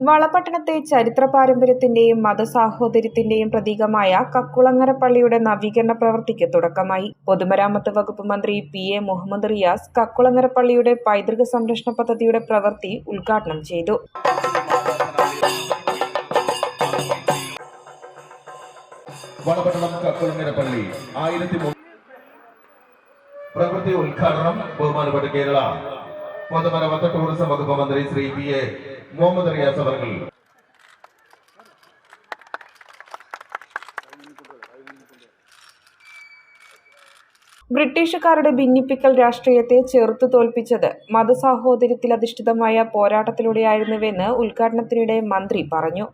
വളപട്ടണത്തെ ചരിത്ര പാരമ്പര്യത്തിന്റെയും മതസാഹോദര്യത്തിന്റെയും പ്രതീകമായ കക്കുളങ്ങര പള്ളിയുടെ നവീകരണ പ്രവൃത്തിക്ക് തുടക്കമായി. പൊതുമരാമത്ത് വകുപ്പ് മന്ത്രി പി എ മുഹമ്മദ് റിയാസ് കക്കുളങ്ങര പള്ളിയുടെ പൈതൃക സംരക്ഷണ പദ്ധതിയുടെ പ്രവൃത്തി ഉദ്ഘാടനം ചെയ്തു. പ്രവൃത്തി ഉദ്ഘാടനം ബഹുമാനപ്പെട്ട കേരള പൊതുമരാമത്ത് ടൂറിസം വകുപ്പ് മന്ത്രി ശ്രീ പി എ മുഹമ്മദ് റിയാസ് അവർ ബ്രിട്ടീഷുകാരുടെ ഭിന്നിപ്പിക്കൽ രാഷ്ട്രീയത്തെ ചെറുത്തു തോൽപ്പിച്ചത് മതസാഹോദര്യത്തിലധിഷ്ഠിതമായ പോരാട്ടത്തിലൂടെയായിരുന്നുവെന്ന് ഉദ്ഘാടനത്തിനിടെ മന്ത്രി പറഞ്ഞു.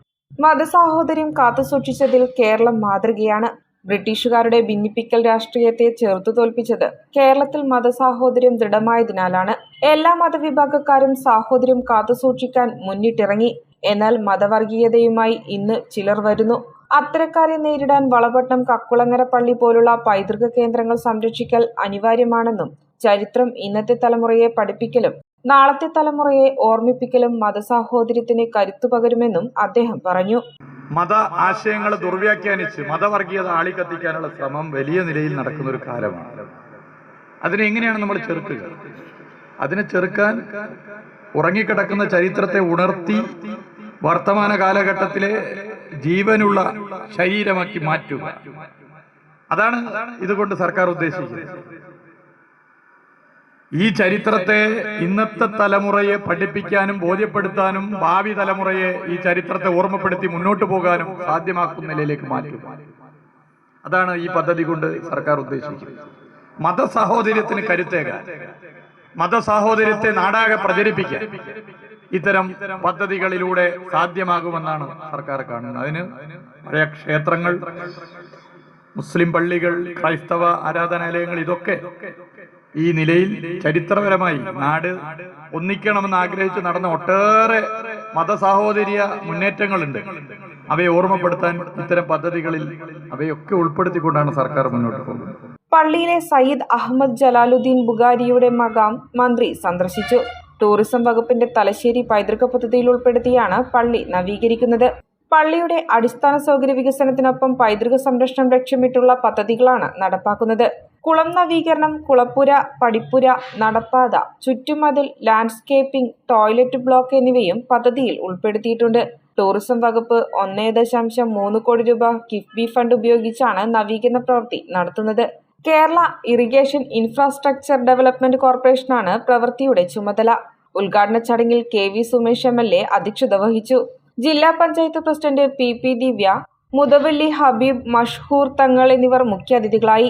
മതസാഹോദര്യം കാത്തുസൂക്ഷിച്ചതിൽ കേരളം മാതൃകയാണ്. ബ്രിട്ടീഷുകാരുടെ ഭിന്നിപ്പിക്കൽ രാഷ്ട്രീയത്തെ ചെറുത്തു തോൽപ്പിച്ചത് കേരളത്തിൽ മതസാഹോദര്യം ദൃഢമായതിനാലാണ്. എല്ലാ മതവിഭാഗക്കാരും സാഹോദര്യം കാത്തുസൂക്ഷിക്കാൻ മുന്നിട്ടിറങ്ങി. എന്നാൽ മതവർഗീയതയുമായി ഇന്ന് ചിലർ വരുന്നു. അത്തരക്കാരെ നേരിടാൻ വളപട്ടം കക്കുളങ്ങര പള്ളി പോലുള്ള പൈതൃക കേന്ദ്രങ്ങൾ സംരക്ഷിക്കൽ അനിവാര്യമാണെന്നും ചരിത്രം ഇന്നത്തെ തലമുറയെ പഠിപ്പിക്കലും നാളത്തെ തലമുറയെ ഓർമ്മിപ്പിക്കലും മതസാഹോദര്യത്തിന് കരുത്തു പകരുമെന്നും അദ്ദേഹം പറഞ്ഞു. മത ആശയങ്ങളെ ദുർവ്യാഖ്യാനിച്ച് മതവർഗീയത ആളിക്കത്തിക്കാനുള്ള ശ്രമം വലിയ നിലയിൽ നടക്കുന്ന ഒരു കാലമാണ്. അതിനെ എങ്ങനെയാണ് നമ്മൾ ചെറുക്കുക? അതിനെ ചെറുക്കാൻ ഉറങ്ങിക്കിടക്കുന്ന ചരിത്രത്തെ ഉണർത്തി വർത്തമാന കാലഘട്ടത്തിലെ ജീവനുള്ള ശരീരമാക്കി മാറ്റുക. അതാണ് ഇതുകൊണ്ട് സർക്കാർ ഉദ്ദേശിക്കുന്നത്. ഈ ചരിത്രത്തെ ഇന്നത്തെ തലമുറയെ പഠിപ്പിക്കാനും ബോധ്യപ്പെടുത്താനും ഭാവി തലമുറയെ ഈ ചരിത്രത്തെ ഓർമ്മപ്പെടുത്തി മുന്നോട്ട് പോകാനും സാധ്യമാക്കുന്ന നിലയിലേക്ക് മാറ്റും അതാണ് ഈ പദ്ധതി കൊണ്ട് സർക്കാർ ഉദ്ദേശിക്കുന്നത്. മതസഹോദര്യത്തിന് കരുത്തേകാൻ മതസാഹോദര്യത്തെ നാടാകെ പ്രചരിപ്പിക്കാൻ ഇത്തരം പദ്ധതികളിലൂടെ സാധ്യമാകുമെന്നാണ് സർക്കാർ കാണുന്നത്. അതിന് പഴയ ക്ഷേത്രങ്ങൾ മുസ്ലിം പള്ളികൾ ക്രൈസ്തവ ആരാധനാലയങ്ങൾ ഇതൊക്കെ ഈ നിലയിൽ ചരിത്രപരമായി നാട് ഒന്നിക്കണമെന്ന് ആഗ്രഹിച്ച് നടന്ന ഒട്ടേറെ മതസാഹോദര്യ മുന്നേറ്റങ്ങളുണ്ട്. അവയെ ഓർമ്മപ്പെടുത്താൻ ഇത്തരം പദ്ധതികളിൽ അവയൊക്കെ ഉൾപ്പെടുത്തിക്കൊണ്ടാണ് സർക്കാർ മുന്നോട്ട് പോകുന്നത്. പള്ളിയിലെ സയ്യിദ് അഹമ്മദ് ജലാലുദ്ദീൻ ബുഗാരിയുടെ മകാം മന്ത്രി സന്ദർശിച്ചു. ടൂറിസം വകുപ്പിന്റെ തലശ്ശേരി പൈതൃക പദ്ധതിയിൽ ഉൾപ്പെടുത്തിയാണ് പള്ളി നവീകരിക്കുന്നത്. പള്ളിയുടെ അടിസ്ഥാന സൗകര്യ വികസനത്തിനൊപ്പം പൈതൃക സംരക്ഷണം ലക്ഷ്യമിട്ടുള്ള പദ്ധതികളാണ് നടപ്പാക്കുന്നത്. കുളം നവീകരണം കുളപ്പുര പടിപ്പുര നടപ്പാത ചുറ്റുമതിൽ ലാൻഡ്സ്കേപ്പിംഗ് ടോയ്ലറ്റ് ബ്ലോക്ക് എന്നിവയും പദ്ധതിയിൽ ഉൾപ്പെടുത്തിയിട്ടുണ്ട്. ടൂറിസം വകുപ്പ് ഒന്നേ ദശാംശം മൂന്ന് കോടി രൂപ കിഫ്ബി ഫണ്ട് ഉപയോഗിച്ചാണ് നവീകരണ പ്രവൃത്തി നടത്തുന്നത്. കേരള ഇറിഗേഷൻ ഇൻഫ്രാസ്ട്രക്ചർ ഡെവലപ്മെന്റ് കോർപ്പറേഷനാണ് പ്രവൃത്തിയുടെ ചുമതല. ഉദ്ഘാടന ചടങ്ങിൽ K V Sumesh M L A അധ്യക്ഷത വഹിച്ചു. ജില്ലാ panchayat president P P Divya മുതവല്ലി Habib Mashhoor Thangal എന്നിവർ മുഖ്യാതിഥികളായി.